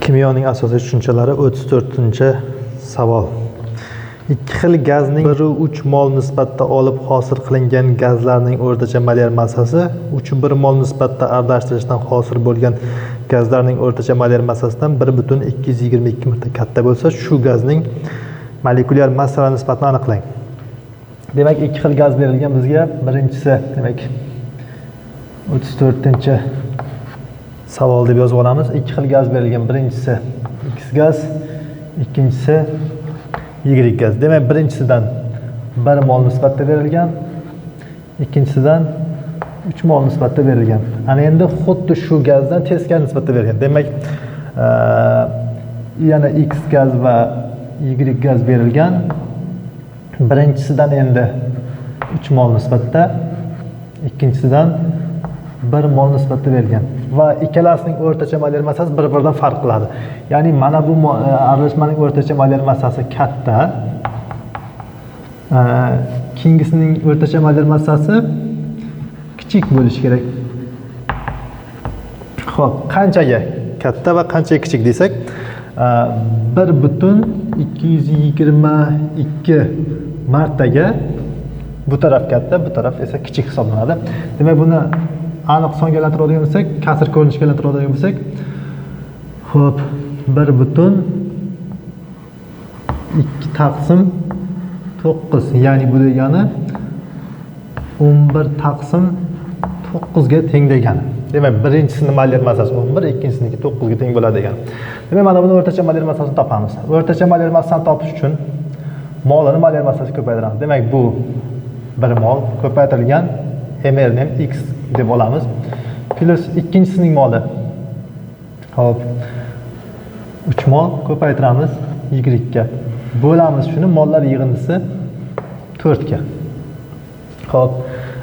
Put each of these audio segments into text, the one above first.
Kimyoning asosiy tushunchalari 34-savol. Ikki xil gazning 1/3 mol nisbatda olib hosil qilingan gazlarning o'rtacha molyar massasi 3/1 mol nisbatda aralashtirishdan hosil bo'lgan gazlarning o'rtacha molyar massasidan 1,222 marta katta bo'lsa, shu gazning molekulyar massalar nisbatini aniqlang. Demak, ikki xil gaz berilgan bizga. Birinchisi, demak, 34 savol deb yozib olamiz. Ikki xil gaz berilgan. Birinchisi X gaz, ikkinchisi Y gaz. Demak, birinchisidan 1 mol nisbatda berilgan, ikkinchisidan 3 mol nisbatda berilgan. Ana endi xuddi shu gazdan teskari nisbatda berilgan. Demak, yana X gaz va Y gaz berilgan. Birinchisidan endi 3 mol nisbatda, ikkinchisidan 1 mol nisbatda berilgan va ikkalasining o'rtacha molyar massasi bir-biridan farq qiladi. Ya'ni mana bu e, aralashmaning o'rtacha molyar massasi katta. E, Keyingisining o'rtacha molyar massasi kichik bo'lishi kerak. Xo'p, qanchaga katta va qanchaga kichik desak, e, 1.222 martaga bu taraf katta, bu taraf esa kichik hisoblanadi. Demak, buni aniq songa aylantiradigan bo'lsak, kasr ko'rinishga aylantiradigan bo'lsak, xo'p, 1 butun 2 taqsim 9, ya'ni bu degani 11 taqsim 9 ga teng degani. Demak, birinchisini molyar massasi 11, ikkinchisiniki 9 ga teng bo'ladi degani. Demak, mana buni o'rtacha molyar massasini topamiz. O'rtacha molyar massasini topish uchun molini molyar massasi ko'paytiramiz. Demak, bu 1 mol ko'paytirilgan ml ni ham x deb olamiz. plyus ikkinchisining moli. Xo'p. 3 mol ko'paytiramiz y ga. Bo'lamiz shuni mollar yig'indisi 4 ga. Xo'p.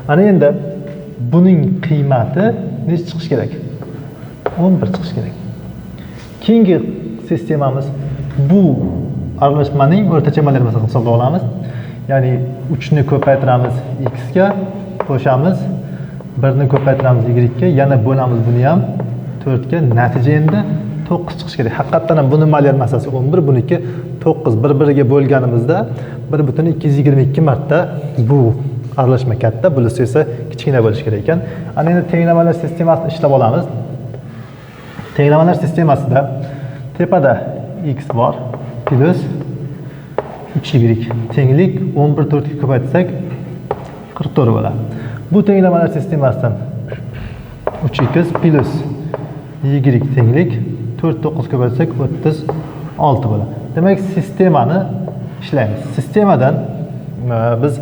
Ana endi buning qiymati nechi chiqish kerak? 11 chiqish kerak. Keyingi sistemamiz bu aralashmaning o'rtacha molyar hisoblab olamiz. Ya'ni 3 ni ko'paytiramiz x ga, qo'shamiz birni ko'paytiramiz y ga, yana bo'lamiz buni ham 4 ga. Natija endi 9 chiqish kerak. Haqiqatdan ham buni molyar massasi 11, buniki 9. Bir-biriga bo'lganimizda 1.222 marta bu aralashma katta, bunisi esa kichkina bo'lishi kerak ekan. Ana endi tenglamalar sistemasini ishlab olamiz. Tenglamalar sistemasida tepada x bor plus 3y tenglik 11 4 ga qirq 44 bo'ladi. Bu tenglamalar sistemasidan 3x plus y tenglik 4 9 ko'paytsak 36 bo'ladi. Demak, sistemani ishlaymiz. Sistemadan e, biz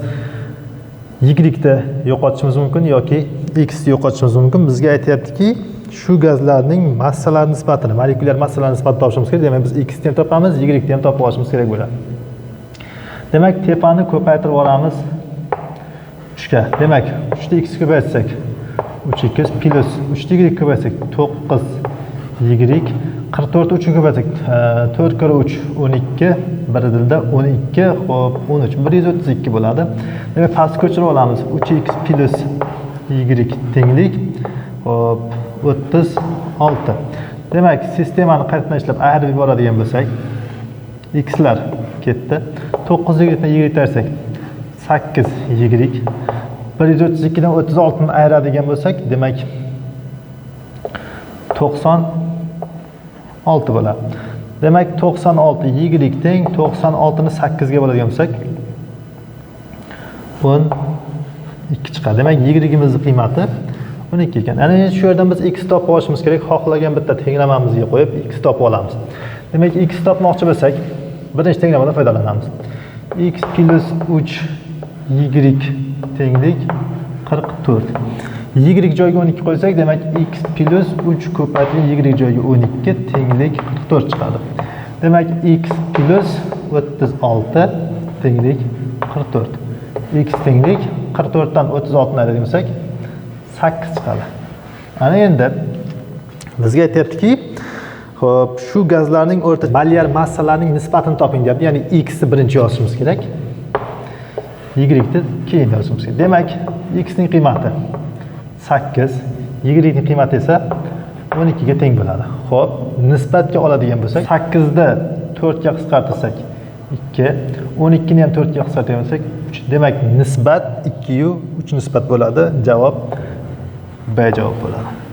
y ni yo'qotishimiz mumkin yoki x yo'qotishimiz mumkin. Bizga aytayaptiki, shu gazlarning massalar nisbatini, molekulyar massalar nisbatini topishimiz kerak. Demak, biz x ni ham topamiz, y ni ham topib olishimiz kerak bo'ladi. Demak, tepani ko'paytirib yuboramiz 3 ga. Demak, 3 da x ko'paytsak 3x plus 3 da y ko'paytsak 9 y 44 3 ni ko'paytsak 4 kira 3 12 bir dilda 12 xo'p 13 132 bo'ladi. Demak, past ko'chirib olamiz. 3x plus y tenglik xo'p 36. Demak, sistemani qaytadan ishlab ayirib yuboradigan bo'lsak, x lar ketdi. 9 yigitni y aytarsak 8 y 132 dan 36 ni ayiradigan bo'lsak, demak 96 bo'ladi. Demak 96 y teng 96 ni 8 ga bo'ladigan bo'lsak 12 chiqadi. Demak y qiymati 12 ekan. Ana endi shu yerdan biz x topib olishimiz kerak. Xohlagan bitta tenglamamizga qo'yib x topib olamiz. Demak x topmoqchi bo'lsak, birinchi tenglamadan foydalanamiz. x plus 3 y tenglik 44. y joyiga 12 qo'ysak, demak x plus 3 ko'paytirilgan y joyiga 12 tenglik 44 chiqadi. Demak x plus 36 tenglik 44. x tenglik 44 dan 36 ni ayiradigan 8 chiqadi. Ana endi bizga aytyaptiki, Xo'p, shu gazlarning o'rta molyar massalarining nisbatini toping deyapti. Ya'ni x ni birinchi yozishimiz kerak. Y ni keyin yozishimiz kerak. Demak, x ning qiymati 8, y ning qiymati esa o'n ikkiga teng bo'ladi. Ho'p nisbatga oladigan bo'lsak sakkizda to'rtga qisqartirsak ikki o'n ikkini ham to'rtga qisqartirgan bo'lsak uch. Demak nisbat ikkiyu uch nisbat bo'ladi. Javob b javob bo'ladi.